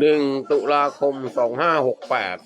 หนึ่งตุลาคมสองห้าหกแปด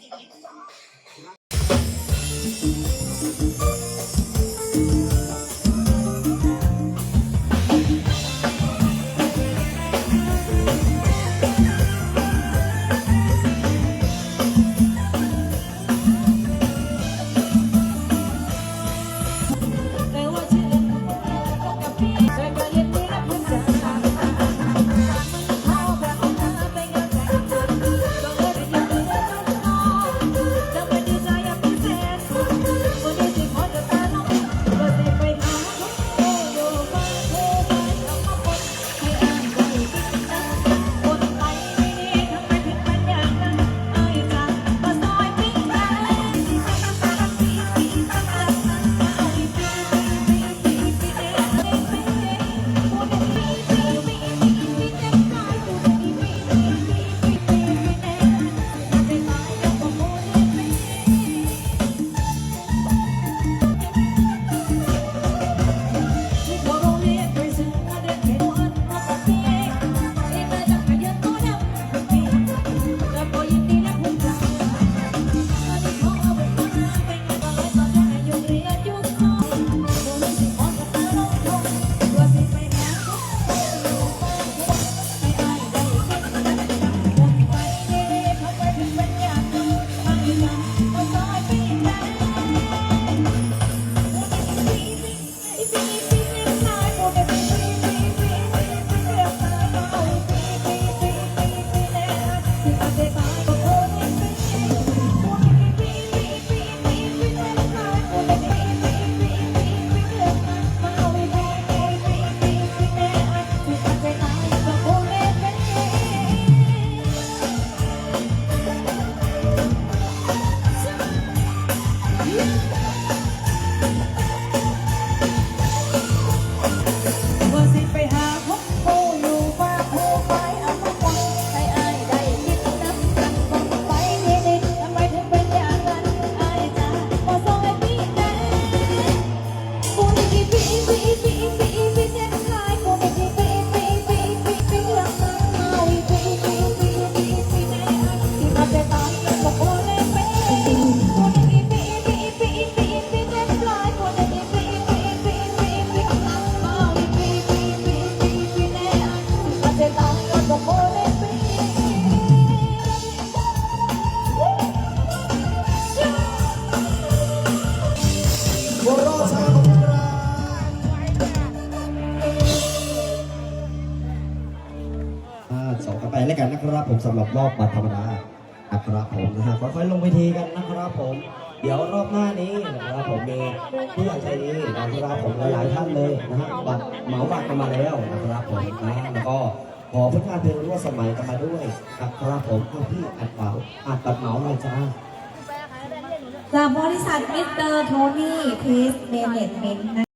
ว่ แล้วกันนะครับผมสำหรับรอบบัตรธรรมดานะครับผมนะฮะค่อยๆลงเวทีกันนะครับผม เดี๋ยวรอบหน้านี้นะครับผมมีผู้ใหญ่ใจดีนะครับผมหลายๆท่านเลยนะฮะบัตรเหมาบัตรกันมาแล้วนะครับผมนะแล้วก็ขอพุทธาเพลงร่วมสมัยกันมาด้วยนะครับผมเอาพี่อัดเหมาอัดบัตรเหมาหน่อยจ้าจากบริษัทมิสเตอร์โทนี่พีสเมเนจเมนต์